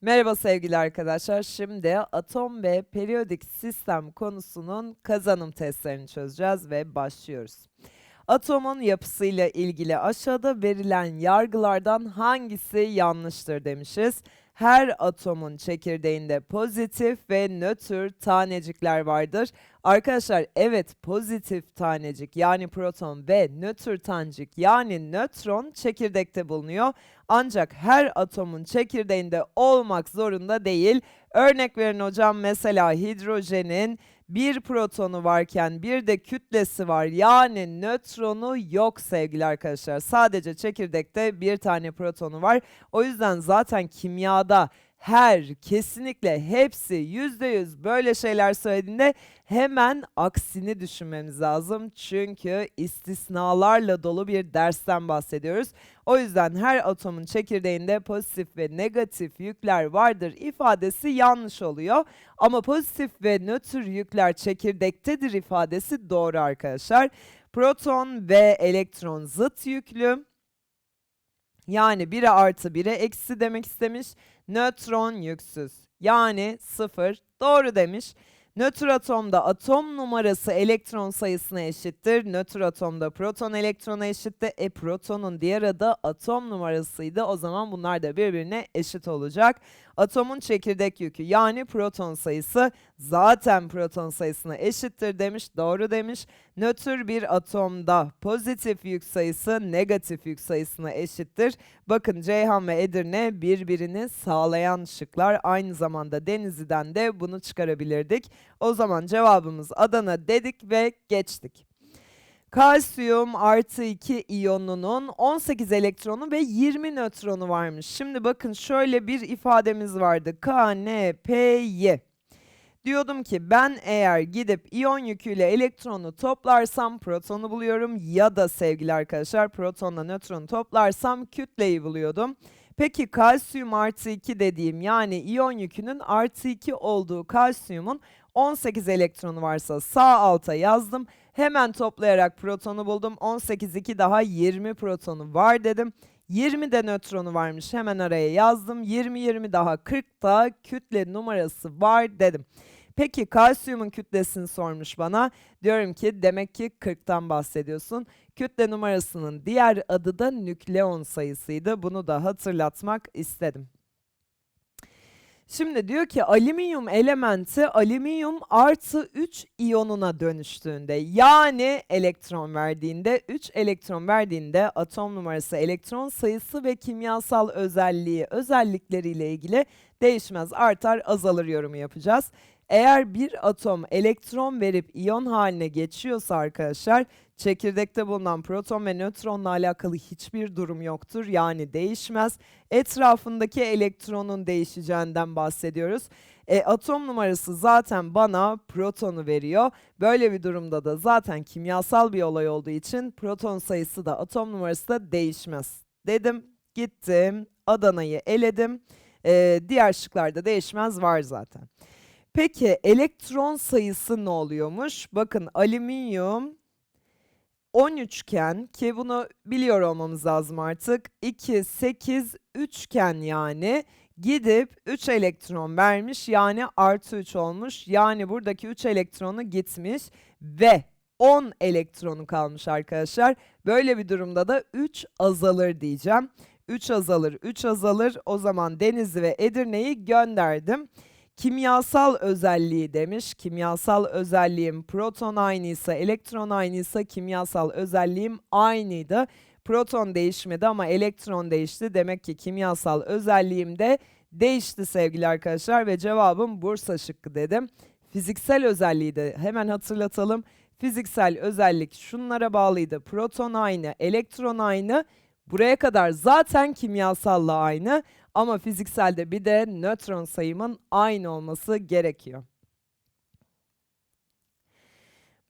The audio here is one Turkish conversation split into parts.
Merhaba sevgili arkadaşlar. Şimdi atom ve periyodik sistem konusunun kazanım testlerini çözeceğiz ve başlıyoruz. Atomun yapısıyla ilgili aşağıda verilen yargılardan hangisi yanlıştır demişiz. Her atomun çekirdeğinde pozitif ve nötr tanecikler vardır. Arkadaşlar evet pozitif tanecik yani proton ve nötr tanecik yani nötron çekirdekte bulunuyor. Ancak her atomun çekirdeğinde olmak zorunda değil. Örnek verin hocam mesela hidrojenin bir protonu varken bir de kütlesi var. Yani nötronu yok sevgili arkadaşlar. Sadece çekirdekte bir tane protonu var. O yüzden zaten kimyada her, kesinlikle hepsi yüzde yüz böyle şeyler söylediğinde hemen aksini düşünmemiz lazım. Çünkü istisnalarla dolu bir dersten bahsediyoruz. O yüzden her atomun çekirdeğinde pozitif ve negatif yükler vardır ifadesi yanlış oluyor. Ama pozitif ve nötr yükler çekirdektedir ifadesi doğru arkadaşlar. Proton ve elektron zıt yüklü. Yani 1'e artı 1'e eksi demek istemiş. Nötron yüksüz. Yani 0 doğru demiş. Nötr atomda atom numarası elektron sayısına eşittir. Nötr atomda proton elektrona eşittir. E protonun diğer adı atom numarasıydı. O zaman bunlar da birbirine eşit olacak. Atomun çekirdek yükü yani proton sayısı zaten proton sayısına eşittir demiş. Doğru demiş. Nötr bir atomda pozitif yük sayısı negatif yük sayısına eşittir. Bakın Ceyhan ve Edirne birbirini sağlayan şıklar. Aynı zamanda Denizli'den de bunu çıkarabilirdik. O zaman cevabımız Adana dedik ve geçtik. Kalsiyum artı 2 iyonunun 18 elektronu ve 20 nötronu varmış. Şimdi bakın şöyle bir ifademiz vardı. KNPY. Diyordum ki ben eğer gidip iyon yüküyle elektronu toplarsam protonu buluyorum ya da sevgili arkadaşlar protonla nötronu toplarsam kütleyi buluyordum. Peki kalsiyum artı 2 dediğim yani iyon yükünün artı 2 olduğu kalsiyumun 18 elektronu varsa sağ alta yazdım. Hemen toplayarak protonu buldum. 18 2 daha 20 protonu var dedim. 20 de nötronu varmış. Hemen araya yazdım. 20 20 daha 40 da kütle numarası var dedim. Peki kalsiyumun kütlesini sormuş bana. Diyorum ki demek ki 40'tan bahsediyorsun. Kütle numarasının diğer adı da nükleon sayısıydı. Bunu da hatırlatmak istedim. Şimdi diyor ki alüminyum elementi alüminyum artı 3 iyonuna dönüştüğünde yani elektron verdiğinde 3 elektron verdiğinde atom numarası elektron sayısı ve kimyasal özelliği özellikleriyle ilgili değişmez artar azalır yorumu yapacağız. Eğer bir atom elektron verip iyon haline geçiyorsa arkadaşlar çekirdekte bulunan proton ve nötronla alakalı hiçbir durum yoktur. Yani değişmez. Etrafındaki elektronun değişeceğinden bahsediyoruz. E, atom numarası zaten bana protonu veriyor. Böyle bir durumda da zaten kimyasal bir olay olduğu için proton sayısı da atom numarası da değişmez. Dedim, gittim, Adana'yı eledim. E, diğer şıklarda değişmez var zaten. Peki elektron sayısı ne oluyormuş? Bakın alüminyum 13 iken ki bunu biliyor olmamız lazım artık. 2, 8, 3 iken yani gidip 3 elektron vermiş yani artı 3 olmuş. Yani buradaki 3 elektronu gitmiş ve 10 elektronu kalmış arkadaşlar. Böyle bir durumda da 3 azalır diyeceğim. 3 azalır, 3 azalır. O zaman Denizli ve Edirne'yi gönderdim. Kimyasal özelliği demiş. Kimyasal özelliğim proton aynıysa, elektron aynıysa kimyasal özelliğim aynıydı. Proton değişmedi ama elektron değişti. Demek ki kimyasal özelliğim de değişti sevgili arkadaşlar ve cevabım Bursa şıkkı dedim. Fiziksel özelliği de hemen hatırlatalım. Fiziksel özellik şunlara bağlıydı. Proton aynı, elektron aynı. Buraya kadar zaten kimyasalla aynı ama fizikselde bir de nötron sayımın aynı olması gerekiyor.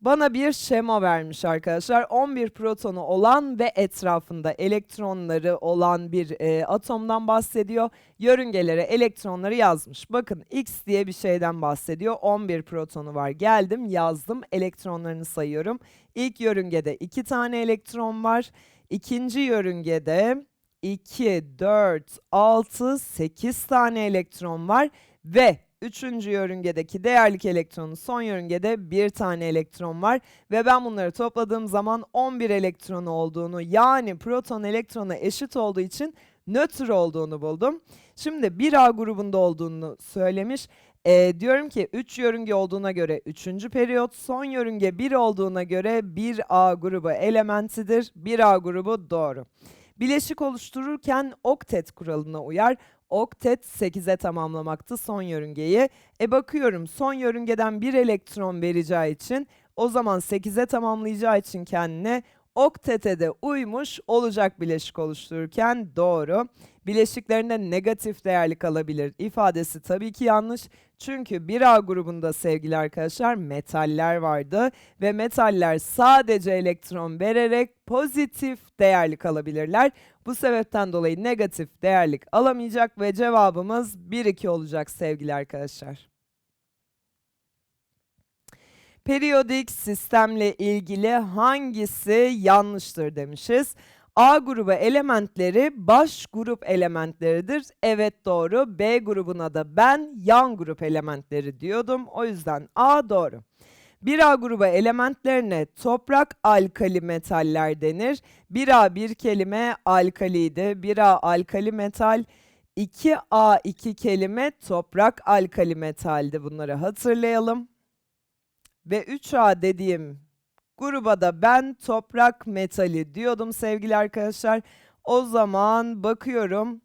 Bana bir şema vermiş arkadaşlar. 11 protonu olan ve etrafında elektronları olan bir e, atomdan bahsediyor. Yörüngelere elektronları yazmış. Bakın X diye bir şeyden bahsediyor. 11 protonu var. Geldim yazdım elektronlarını sayıyorum. İlk yörüngede 2 tane elektron var. İkinci yörüngede 2, 4, 6, 8 tane elektron var ve üçüncü yörüngedeki değerlik elektronun son yörüngede bir tane elektron var ve ben bunları topladığım zaman 11 elektron olduğunu yani proton elektrona eşit olduğu için nötr olduğunu buldum. Şimdi 1A grubunda olduğunu söylemiş. Ee, diyorum ki 3 yörünge olduğuna göre 3. periyot, son yörünge 1 olduğuna göre 1A grubu elementidir. 1A grubu doğru. Bileşik oluştururken oktet kuralına uyar. Oktet 8'e tamamlamaktı son yörüngeyi. E bakıyorum son yörüngeden bir elektron vereceği için o zaman 8'e tamamlayacağı için kendine oktete de uymuş olacak bileşik oluştururken doğru. Bileşiklerinde negatif değerli kalabilir ifadesi tabii ki yanlış. Çünkü 1A grubunda sevgili arkadaşlar metaller vardı ve metaller sadece elektron vererek pozitif değerli kalabilirler. Bu sebepten dolayı negatif değerlik alamayacak ve cevabımız 1-2 olacak sevgili arkadaşlar. Periyodik sistemle ilgili hangisi yanlıştır demişiz. A grubu elementleri baş grup elementleridir. Evet doğru. B grubuna da ben yan grup elementleri diyordum. O yüzden A doğru. 1A grubu elementlerine toprak alkali metaller denir. 1A bir kelime alkaliydi. 1A alkali metal, 2A iki kelime toprak alkali metaldi. Bunları hatırlayalım. Ve 3A dediğim gruba da ben toprak metali diyordum sevgili arkadaşlar. O zaman bakıyorum.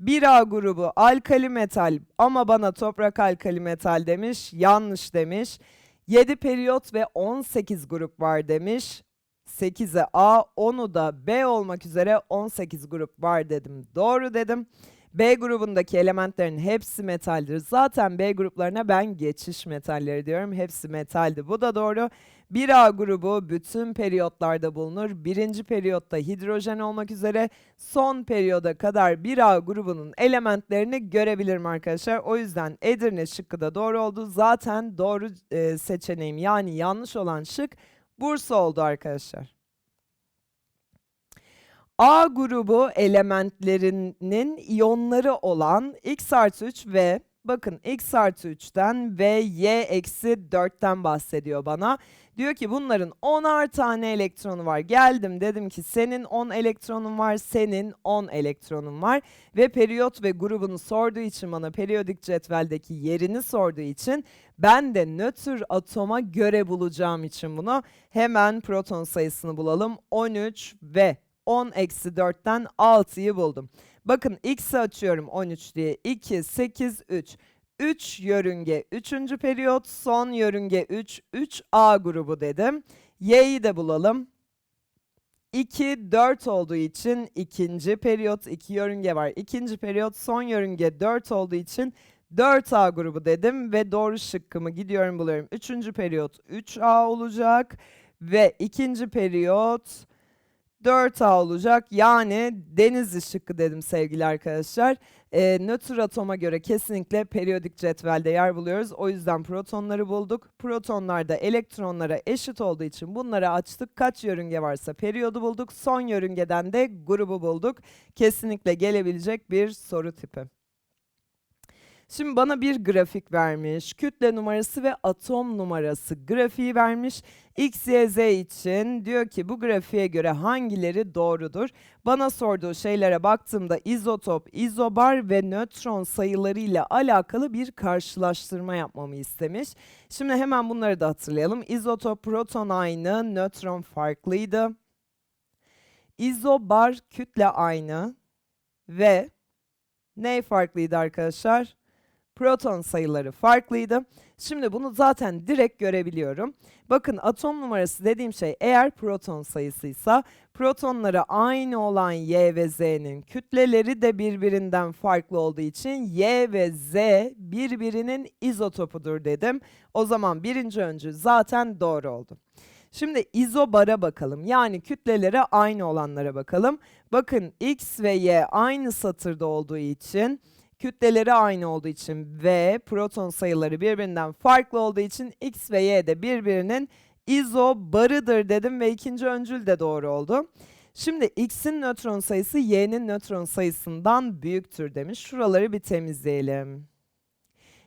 1A grubu alkali metal ama bana toprak alkali metal demiş. Yanlış demiş. 7 periyot ve 18 grup var demiş. 8'e A, 10'u da B olmak üzere 18 grup var dedim. Doğru dedim. B grubundaki elementlerin hepsi metaldir. Zaten B gruplarına ben geçiş metalleri diyorum. Hepsi metaldi. Bu da doğru. 1A grubu bütün periyotlarda bulunur. Birinci periyotta hidrojen olmak üzere son periyoda kadar 1A grubunun elementlerini görebilirim arkadaşlar. O yüzden Edirne şıkkı da doğru oldu. Zaten doğru e, seçeneğim yani yanlış olan şık Bursa oldu arkadaşlar. A grubu elementlerinin iyonları olan X artı 3 ve bakın X artı 3'ten ve Y eksi 4'ten bahsediyor bana. Diyor ki bunların 10'ar tane elektronu var. Geldim dedim ki senin 10 elektronun var, senin 10 elektronun var. Ve periyot ve grubunu sorduğu için bana periyodik cetveldeki yerini sorduğu için ben de nötr atoma göre bulacağım için bunu hemen proton sayısını bulalım. 13 ve 10 eksi 4'ten 6'yı buldum. Bakın x'i açıyorum 13 diye. 2, 8, 3. 3 yörünge 3. periyot, son yörünge 3, 3A grubu dedim. Y'yi de bulalım. 2, 4 olduğu için ikinci periyot, 2 yörünge var. İkinci periyot, son yörünge 4 olduğu için 4A grubu dedim ve doğru şıkkımı gidiyorum buluyorum. Üçüncü periyot 3A olacak ve ikinci periyot 4A olacak. Yani Denizli şıkkı dedim sevgili arkadaşlar. E, nötr atoma göre kesinlikle periyodik cetvelde yer buluyoruz. O yüzden protonları bulduk. Protonlar da elektronlara eşit olduğu için bunları açtık. Kaç yörünge varsa periyodu bulduk. Son yörüngeden de grubu bulduk. Kesinlikle gelebilecek bir soru tipi. Şimdi bana bir grafik vermiş. Kütle numarası ve atom numarası grafiği vermiş. X, Y, Z için diyor ki bu grafiğe göre hangileri doğrudur? Bana sorduğu şeylere baktığımda izotop, izobar ve nötron sayılarıyla alakalı bir karşılaştırma yapmamı istemiş. Şimdi hemen bunları da hatırlayalım. İzotop proton aynı, nötron farklıydı. İzobar kütle aynı ve ne farklıydı arkadaşlar? Proton sayıları farklıydı. Şimdi bunu zaten direkt görebiliyorum. Bakın atom numarası dediğim şey eğer proton sayısıysa protonları aynı olan Y ve Z'nin kütleleri de birbirinden farklı olduğu için Y ve Z birbirinin izotopudur dedim. O zaman birinci öncü zaten doğru oldu. Şimdi izobara bakalım. Yani kütlelere aynı olanlara bakalım. Bakın X ve Y aynı satırda olduğu için kütleleri aynı olduğu için ve proton sayıları birbirinden farklı olduğu için X ve Y de birbirinin izobarıdır dedim ve ikinci öncül de doğru oldu. Şimdi X'in nötron sayısı Y'nin nötron sayısından büyüktür demiş. Şuraları bir temizleyelim.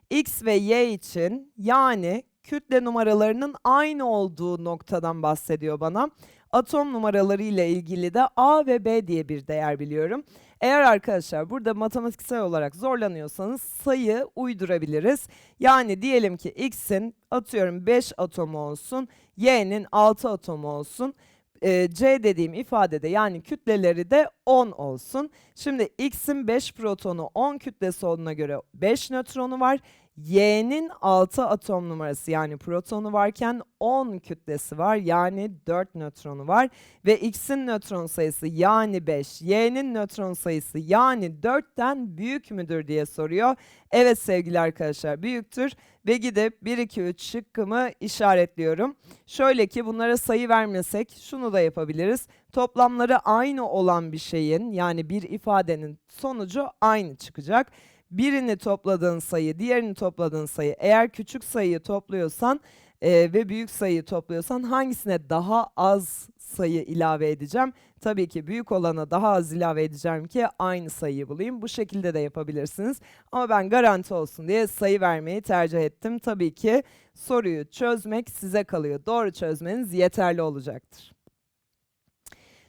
X ve Y için yani kütle numaralarının aynı olduğu noktadan bahsediyor bana. Atom numaraları ile ilgili de A ve B diye bir değer biliyorum. Eğer arkadaşlar burada matematiksel olarak zorlanıyorsanız sayı uydurabiliriz. Yani diyelim ki X'in atıyorum 5 atomu olsun, Y'nin 6 atomu olsun. Ee, C dediğim ifadede yani kütleleri de 10 olsun. Şimdi X'in 5 protonu 10 kütlesi olduğuna göre 5 nötronu var. Y'nin 6 atom numarası yani protonu varken 10 kütlesi var yani 4 nötronu var ve X'in nötron sayısı yani 5, Y'nin nötron sayısı yani 4'ten büyük müdür diye soruyor. Evet sevgili arkadaşlar büyüktür ve gidip 1, 2, 3 şıkkımı işaretliyorum. Şöyle ki bunlara sayı vermesek şunu da yapabiliriz. Toplamları aynı olan bir şeyin yani bir ifadenin sonucu aynı çıkacak birini topladığın sayı, diğerini topladığın sayı eğer küçük sayıyı topluyorsan e, ve büyük sayıyı topluyorsan hangisine daha az sayı ilave edeceğim? Tabii ki büyük olana daha az ilave edeceğim ki aynı sayıyı bulayım. Bu şekilde de yapabilirsiniz. Ama ben garanti olsun diye sayı vermeyi tercih ettim. Tabii ki soruyu çözmek size kalıyor. Doğru çözmeniz yeterli olacaktır.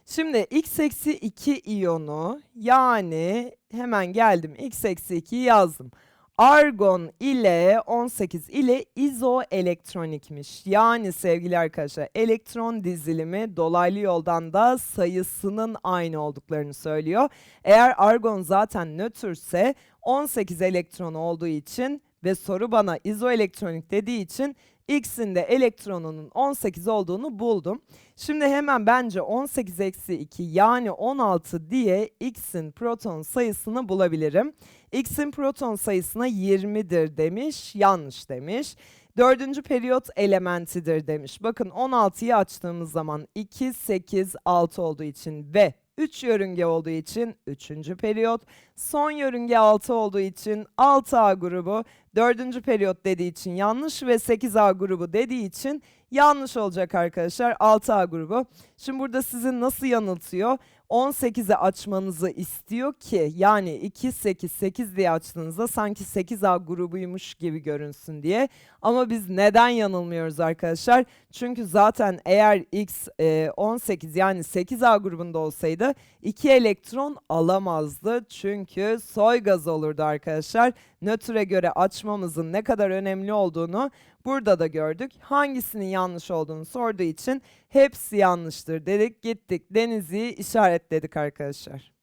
Şimdi x eksi 2 iyonu yani hemen geldim x eksi 2'yi yazdım. Argon ile 18 ile izoelektronikmiş. Yani sevgili arkadaşlar elektron dizilimi dolaylı yoldan da sayısının aynı olduklarını söylüyor. Eğer argon zaten nötrse 18 elektron olduğu için ve soru bana izoelektronik dediği için X'in de elektronunun 18 olduğunu buldum. Şimdi hemen bence 18 eksi 2 yani 16 diye X'in proton sayısını bulabilirim. X'in proton sayısına 20'dir demiş, yanlış demiş. Dördüncü periyot elementidir demiş. Bakın 16'yı açtığımız zaman 2, 8, 6 olduğu için ve 3 yörünge olduğu için 3. periyot. Son yörünge 6 olduğu için 6A grubu. 4. periyot dediği için yanlış ve 8A grubu dediği için yanlış olacak arkadaşlar 6A grubu. Şimdi burada sizi nasıl yanıltıyor? 18'e açmanızı istiyor ki yani 2, 8, 8 diye açtığınızda sanki 8A grubuymuş gibi görünsün diye. Ama biz neden yanılmıyoruz arkadaşlar? Çünkü zaten eğer X e, 18 yani 8A grubunda olsaydı 2 elektron alamazdı. Çünkü soy gaz olurdu arkadaşlar. Nötre göre açmamızın ne kadar önemli olduğunu burada da gördük. Hangisinin yanlış olduğunu sorduğu için hepsi yanlıştır dedik. Gittik Deniz'i işaretledik arkadaşlar.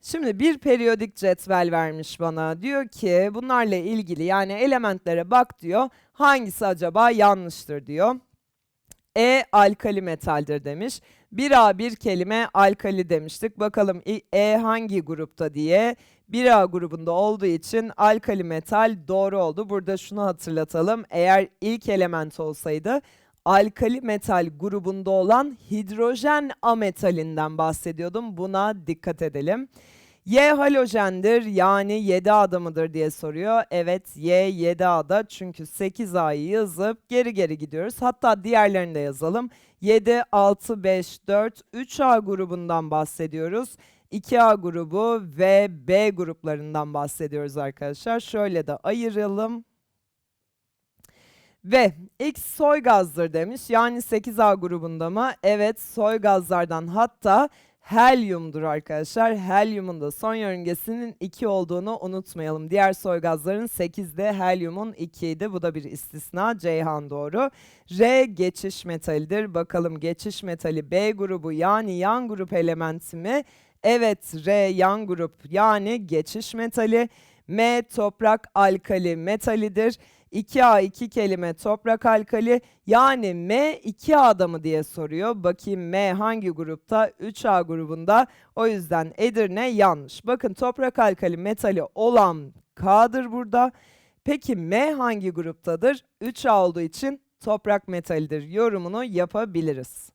Şimdi bir periyodik cetvel vermiş bana. Diyor ki bunlarla ilgili yani elementlere bak diyor. Hangisi acaba yanlıştır diyor. E alkali metaldir demiş. 1A bir kelime alkali demiştik. Bakalım E hangi grupta diye. 1A grubunda olduğu için alkali metal doğru oldu. Burada şunu hatırlatalım. Eğer ilk element olsaydı alkali metal grubunda olan hidrojen ametalinden bahsediyordum. Buna dikkat edelim. Y halojendir yani 7A'da mıdır diye soruyor. Evet Y 7A'da çünkü 8A'yı yazıp geri geri gidiyoruz. Hatta diğerlerini de yazalım. 7, 6, 5, 4, 3A grubundan bahsediyoruz. 2A grubu ve B gruplarından bahsediyoruz arkadaşlar. Şöyle de ayıralım. Ve X soy gazdır demiş. Yani 8A grubunda mı? Evet soy gazlardan hatta helyumdur arkadaşlar. Helyumun da son yörüngesinin 2 olduğunu unutmayalım. Diğer soy gazların 8'de helyumun 2 idi. Bu da bir istisna. Ceyhan doğru. R geçiş metalidir. Bakalım geçiş metali B grubu yani yan grup elementi mi? Evet R yan grup yani geçiş metali. M toprak alkali metalidir. 2A 2 kelime toprak alkali yani M 2A'da mı diye soruyor. Bakayım M hangi grupta? 3A grubunda. O yüzden Edirne yanlış. Bakın toprak alkali metali olan K'dır burada. Peki M hangi gruptadır? 3A olduğu için toprak metalidir yorumunu yapabiliriz.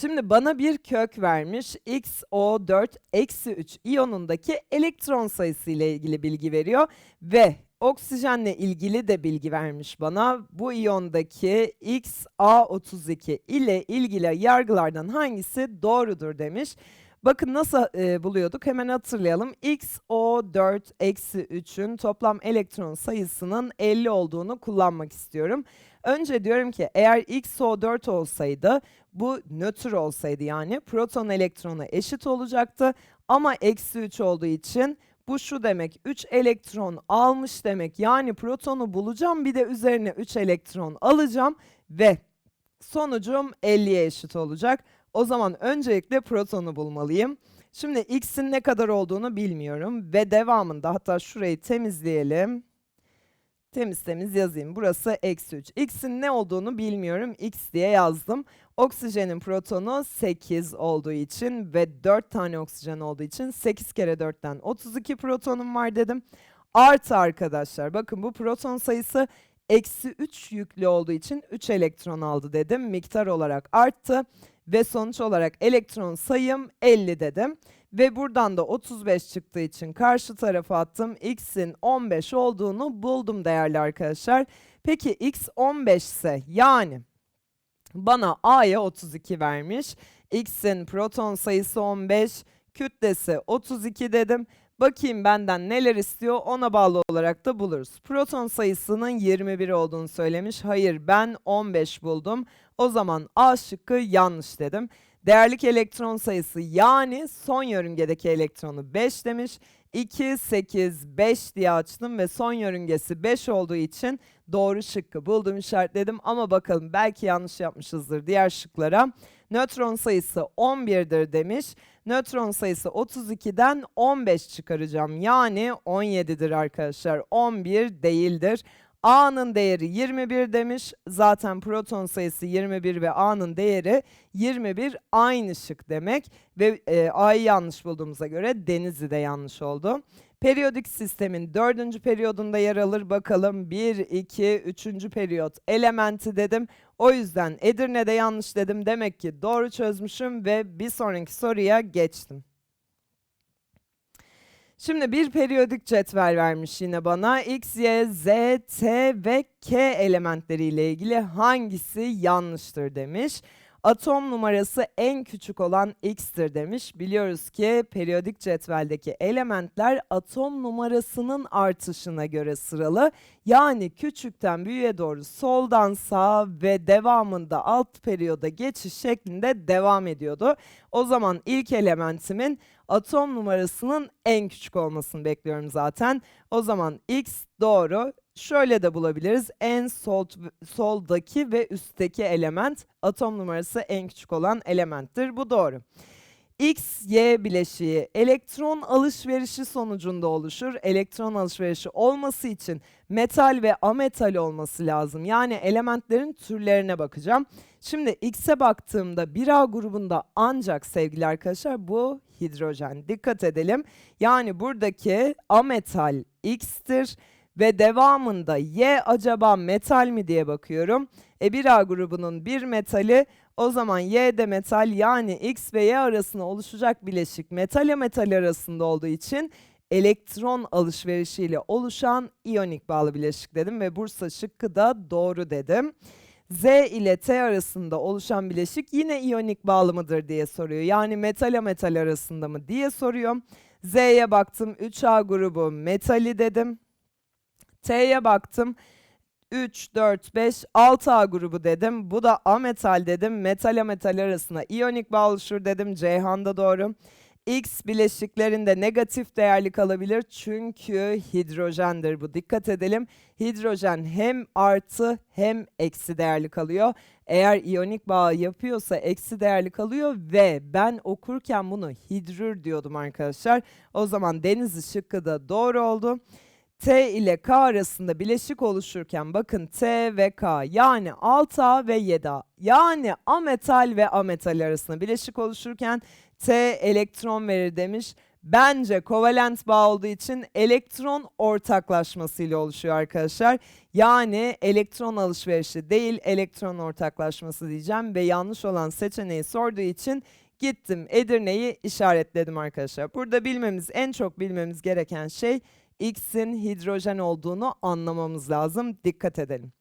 Şimdi bana bir kök vermiş. XO4 eksi 3 iyonundaki elektron sayısı ile ilgili bilgi veriyor. Ve Oksijenle ilgili de bilgi vermiş bana. Bu iyondaki XA32 ile ilgili yargılardan hangisi doğrudur demiş. Bakın nasıl e, buluyorduk hemen hatırlayalım. XO4-3'ün toplam elektron sayısının 50 olduğunu kullanmak istiyorum. Önce diyorum ki eğer XO4 olsaydı bu nötr olsaydı yani proton elektrona eşit olacaktı. Ama eksi 3 olduğu için bu şu demek 3 elektron almış demek. Yani protonu bulacağım bir de üzerine 3 elektron alacağım ve sonucum 50'ye eşit olacak. O zaman öncelikle protonu bulmalıyım. Şimdi x'in ne kadar olduğunu bilmiyorum ve devamında hatta şurayı temizleyelim. Temiz temiz yazayım. Burası eksi 3. X'in ne olduğunu bilmiyorum. X diye yazdım. Oksijenin protonu 8 olduğu için ve 4 tane oksijen olduğu için 8 kere 4'ten 32 protonum var dedim. Artı arkadaşlar bakın bu proton sayısı eksi 3 yüklü olduğu için 3 elektron aldı dedim. Miktar olarak arttı ve sonuç olarak elektron sayım 50 dedim. Ve buradan da 35 çıktığı için karşı tarafa attım. X'in 15 olduğunu buldum değerli arkadaşlar. Peki X 15 ise yani bana A'ya 32 vermiş. X'in proton sayısı 15, kütlesi 32 dedim. Bakayım benden neler istiyor ona bağlı olarak da buluruz. Proton sayısının 21 olduğunu söylemiş. Hayır ben 15 buldum. O zaman A şıkkı yanlış dedim. Değerlik elektron sayısı yani son yörüngedeki elektronu 5 demiş. 2, 8, 5 diye açtım ve son yörüngesi 5 olduğu için doğru şıkkı buldum işaretledim. Ama bakalım belki yanlış yapmışızdır diğer şıklara. Nötron sayısı 11'dir demiş. Nötron sayısı 32'den 15 çıkaracağım. Yani 17'dir arkadaşlar. 11 değildir. A'nın değeri 21 demiş. Zaten proton sayısı 21 ve A'nın değeri 21 aynı şık demek. Ve e, A'yı yanlış bulduğumuza göre Denizli de yanlış oldu. Periyodik sistemin dördüncü periyodunda yer alır. Bakalım 1, 2, 3. periyot elementi dedim. O yüzden Edirne'de yanlış dedim. Demek ki doğru çözmüşüm ve bir sonraki soruya geçtim. Şimdi bir periyodik cetvel vermiş yine bana. X, Y, Z, T ve K elementleriyle ilgili hangisi yanlıştır demiş. Atom numarası en küçük olan X'tir demiş. Biliyoruz ki periyodik cetveldeki elementler atom numarasının artışına göre sıralı. Yani küçükten büyüğe doğru soldan sağa ve devamında alt periyoda geçiş şeklinde devam ediyordu. O zaman ilk elementimin atom numarasının en küçük olmasını bekliyorum zaten. O zaman X doğru. Şöyle de bulabiliriz. En sol, soldaki ve üstteki element atom numarası en küçük olan elementtir. Bu doğru. X, Y bileşiği elektron alışverişi sonucunda oluşur. Elektron alışverişi olması için metal ve ametal olması lazım. Yani elementlerin türlerine bakacağım. Şimdi X'e baktığımda 1A grubunda ancak sevgili arkadaşlar bu hidrojen. Dikkat edelim. Yani buradaki ametal X'tir ve devamında Y acaba metal mi diye bakıyorum. E 1A grubunun bir metali o zaman Y de metal yani X ve Y arasında oluşacak bileşik metal metal arasında olduğu için elektron alışverişiyle oluşan iyonik bağlı bileşik dedim ve Bursa şıkkı da doğru dedim. Z ile T arasında oluşan bileşik yine iyonik bağlı mıdır diye soruyor. Yani metal metal arasında mı diye soruyor. Z'ye baktım 3A grubu metali dedim. T'ye baktım 3, 4, 5, 6A grubu dedim. Bu da ametal dedim. Metal metal arasında iyonik bağ oluşur dedim. Ceyhan'da doğru. X bileşiklerinde negatif değerli kalabilir çünkü hidrojendir bu. Dikkat edelim. Hidrojen hem artı hem eksi değerli kalıyor. Eğer iyonik bağ yapıyorsa eksi değerli kalıyor ve ben okurken bunu hidrür diyordum arkadaşlar. O zaman deniz şıkkı da doğru oldu. T ile K arasında bileşik oluşurken bakın T ve K yani 6A ve 7A yani ametal ve ametal arasında bileşik oluşurken T elektron verir demiş. Bence kovalent bağ olduğu için elektron ortaklaşmasıyla oluşuyor arkadaşlar. Yani elektron alışverişi değil elektron ortaklaşması diyeceğim ve yanlış olan seçeneği sorduğu için gittim Edirne'yi işaretledim arkadaşlar. Burada bilmemiz en çok bilmemiz gereken şey X'in hidrojen olduğunu anlamamız lazım. Dikkat edelim.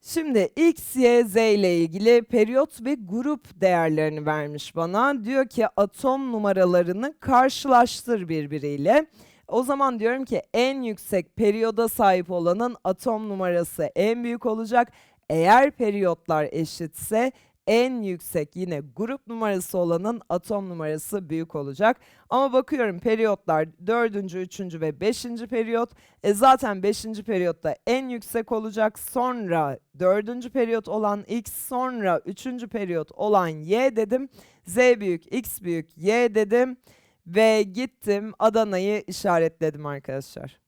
Şimdi X, Y, Z ile ilgili periyot ve grup değerlerini vermiş bana. Diyor ki atom numaralarını karşılaştır birbiriyle. O zaman diyorum ki en yüksek periyoda sahip olanın atom numarası en büyük olacak. Eğer periyotlar eşitse en yüksek yine grup numarası olanın atom numarası büyük olacak. Ama bakıyorum periyotlar 4. 3. ve 5. periyot. E zaten 5. periyotta en yüksek olacak. Sonra 4. periyot olan X sonra 3. periyot olan Y dedim. Z büyük, X büyük, Y dedim. Ve gittim Adana'yı işaretledim arkadaşlar.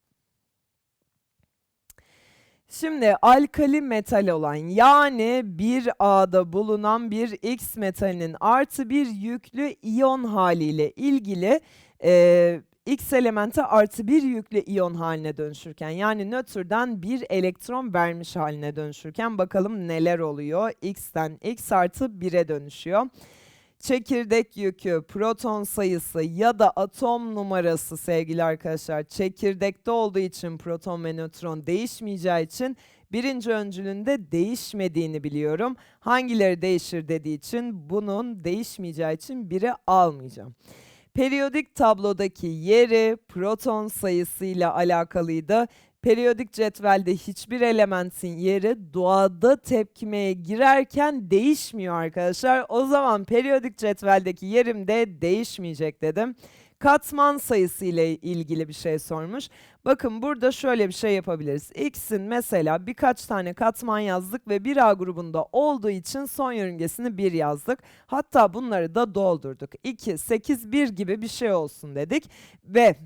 Şimdi alkali metal olan yani bir A'da bulunan bir X metalinin artı bir yüklü iyon haliyle ilgili e, X elementi artı bir yüklü iyon haline dönüşürken yani nötrden bir elektron vermiş haline dönüşürken bakalım neler oluyor. X'ten X artı 1'e dönüşüyor çekirdek yükü, proton sayısı ya da atom numarası sevgili arkadaşlar çekirdekte olduğu için proton ve nötron değişmeyeceği için birinci öncülünde değişmediğini biliyorum. Hangileri değişir dediği için bunun değişmeyeceği için biri almayacağım. Periyodik tablodaki yeri proton sayısıyla alakalıydı. Periyodik cetvelde hiçbir elementin yeri doğada tepkimeye girerken değişmiyor arkadaşlar. O zaman periyodik cetveldeki yerim de değişmeyecek dedim. Katman sayısı ile ilgili bir şey sormuş. Bakın burada şöyle bir şey yapabiliriz. X'in mesela birkaç tane katman yazdık ve 1A grubunda olduğu için son yörüngesini 1 yazdık. Hatta bunları da doldurduk. 2, 8, 1 gibi bir şey olsun dedik. Ve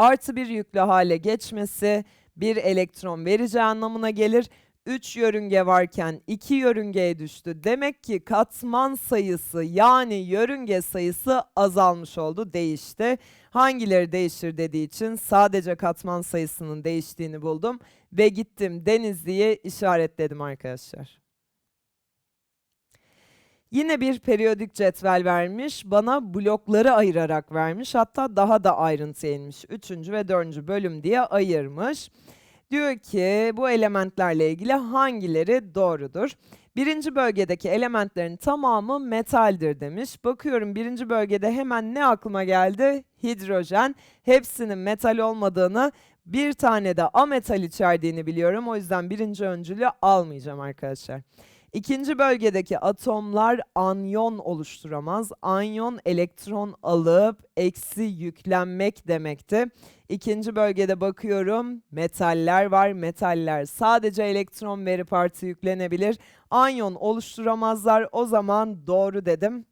artı bir yüklü hale geçmesi bir elektron vereceği anlamına gelir. 3 yörünge varken 2 yörüngeye düştü. Demek ki katman sayısı yani yörünge sayısı azalmış oldu, değişti. Hangileri değişir dediği için sadece katman sayısının değiştiğini buldum ve gittim Denizli'ye işaretledim arkadaşlar. Yine bir periyodik cetvel vermiş. Bana blokları ayırarak vermiş. Hatta daha da ayrıntıya inmiş. Üçüncü ve dördüncü bölüm diye ayırmış. Diyor ki bu elementlerle ilgili hangileri doğrudur? Birinci bölgedeki elementlerin tamamı metaldir demiş. Bakıyorum birinci bölgede hemen ne aklıma geldi? Hidrojen. Hepsinin metal olmadığını, bir tane de ametal içerdiğini biliyorum. O yüzden birinci öncülü almayacağım arkadaşlar. İkinci bölgedeki atomlar anyon oluşturamaz. Anyon elektron alıp eksi yüklenmek demekti. İkinci bölgede bakıyorum metaller var. Metaller sadece elektron verip artı yüklenebilir. Anyon oluşturamazlar. O zaman doğru dedim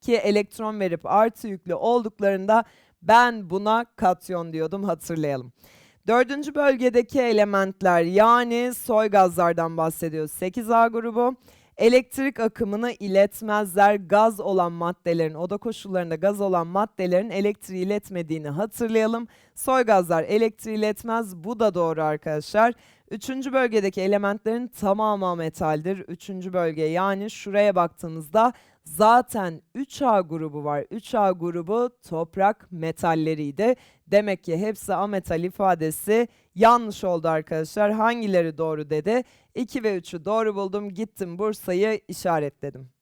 ki elektron verip artı yüklü olduklarında ben buna katyon diyordum hatırlayalım. Dördüncü bölgedeki elementler yani soy gazlardan bahsediyoruz. 8A grubu elektrik akımını iletmezler. Gaz olan maddelerin, oda koşullarında gaz olan maddelerin elektriği iletmediğini hatırlayalım. Soy gazlar elektriği iletmez. Bu da doğru arkadaşlar. Üçüncü bölgedeki elementlerin tamamı metaldir. Üçüncü bölge yani şuraya baktığımızda zaten 3A grubu var. 3A grubu toprak metalleriydi. Demek ki hepsi ametal ifadesi yanlış oldu arkadaşlar. Hangileri doğru dedi? 2 ve 3'ü doğru buldum. Gittim Bursa'yı işaretledim.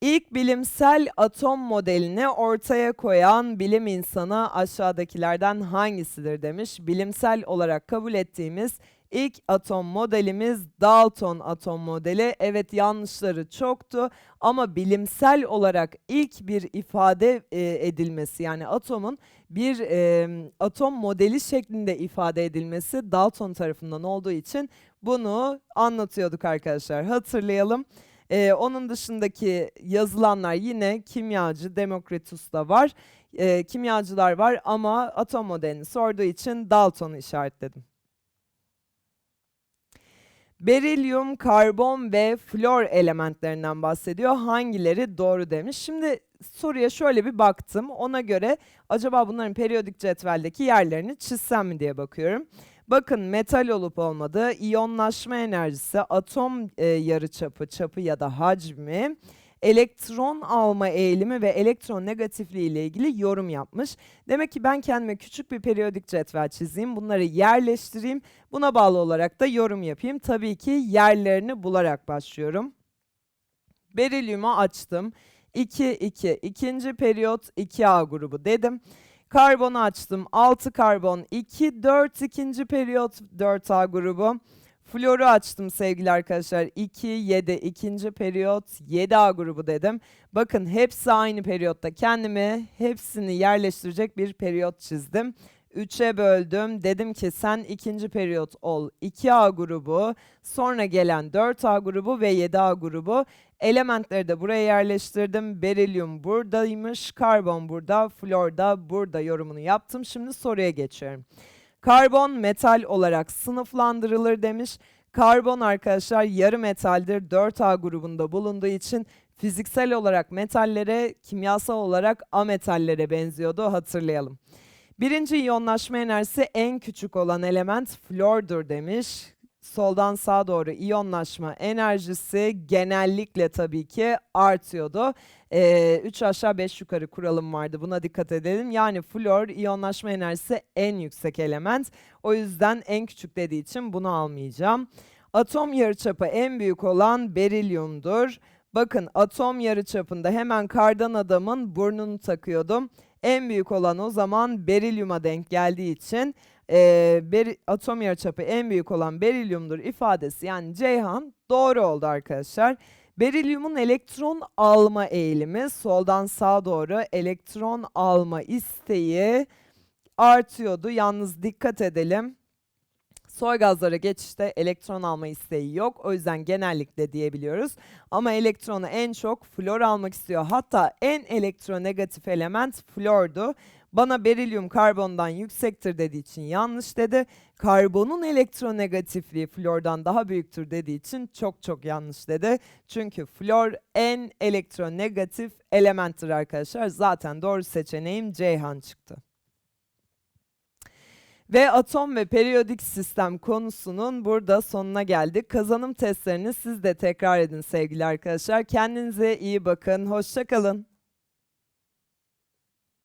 İlk bilimsel atom modelini ortaya koyan bilim insanı aşağıdakilerden hangisidir demiş. Bilimsel olarak kabul ettiğimiz İlk atom modelimiz Dalton atom modeli. Evet yanlışları çoktu ama bilimsel olarak ilk bir ifade e, edilmesi yani atomun bir e, atom modeli şeklinde ifade edilmesi Dalton tarafından olduğu için bunu anlatıyorduk arkadaşlar. Hatırlayalım. Ee, onun dışındaki yazılanlar yine kimyacı Demokritus'ta var. Ee, kimyacılar var ama atom modelini sorduğu için Dalton'u işaretledim. Berilyum, karbon ve flor elementlerinden bahsediyor. Hangileri doğru demiş. Şimdi soruya şöyle bir baktım. Ona göre acaba bunların periyodik cetveldeki yerlerini çizsem mi diye bakıyorum. Bakın metal olup olmadığı, iyonlaşma enerjisi, atom e, yarıçapı, çapı ya da hacmi, elektron alma eğilimi ve elektron negatifliği ile ilgili yorum yapmış. Demek ki ben kendime küçük bir periyodik cetvel çizeyim, bunları yerleştireyim. Buna bağlı olarak da yorum yapayım. Tabii ki yerlerini bularak başlıyorum. Berilyumu açtım. 2, 2, ikinci periyot 2A grubu dedim. Karbonu açtım. 6 karbon 2, 4 ikinci periyot 4A grubu. Floru açtım sevgili arkadaşlar. 2, 7 ikinci periyot 7A grubu dedim. Bakın hepsi aynı periyotta. Kendime hepsini yerleştirecek bir periyot çizdim. 3'e böldüm. Dedim ki sen ikinci periyot ol 2A grubu, sonra gelen 4A grubu ve 7A grubu. Elementleri de buraya yerleştirdim. Berilyum buradaymış, karbon burada, flor da burada yorumunu yaptım. Şimdi soruya geçiyorum. Karbon metal olarak sınıflandırılır demiş. Karbon arkadaşlar yarı metaldir. 4A grubunda bulunduğu için fiziksel olarak metallere, kimyasal olarak ametallere benziyordu hatırlayalım. Birinci iyonlaşma enerjisi en küçük olan element flordur demiş. Soldan sağa doğru iyonlaşma enerjisi genellikle tabii ki artıyordu. 3 aşağı 5 yukarı kuralım vardı buna dikkat edelim. Yani flor iyonlaşma enerjisi en yüksek element. O yüzden en küçük dediği için bunu almayacağım. Atom yarıçapı en büyük olan berilyumdur. Bakın atom yarıçapında hemen kardan adamın burnunu takıyordum. En büyük olan o zaman berilyuma denk geldiği için e, beri, atom yarıçapı en büyük olan berilyumdur ifadesi yani Ceyhan doğru oldu arkadaşlar. Berilyumun elektron alma eğilimi soldan sağa doğru elektron alma isteği artıyordu. Yalnız dikkat edelim. Soy gazlara geçişte elektron alma isteği yok. O yüzden genellikle diyebiliyoruz. Ama elektronu en çok flor almak istiyor. Hatta en elektronegatif element flordu. Bana berilyum karbondan yüksektir dediği için yanlış dedi. Karbonun elektronegatifliği flordan daha büyüktür dediği için çok çok yanlış dedi. Çünkü flor en elektronegatif elementtir arkadaşlar. Zaten doğru seçeneğim Ceyhan çıktı. Ve atom ve periyodik sistem konusunun burada sonuna geldik. Kazanım testlerini siz de tekrar edin sevgili arkadaşlar. Kendinize iyi bakın. Hoşça kalın.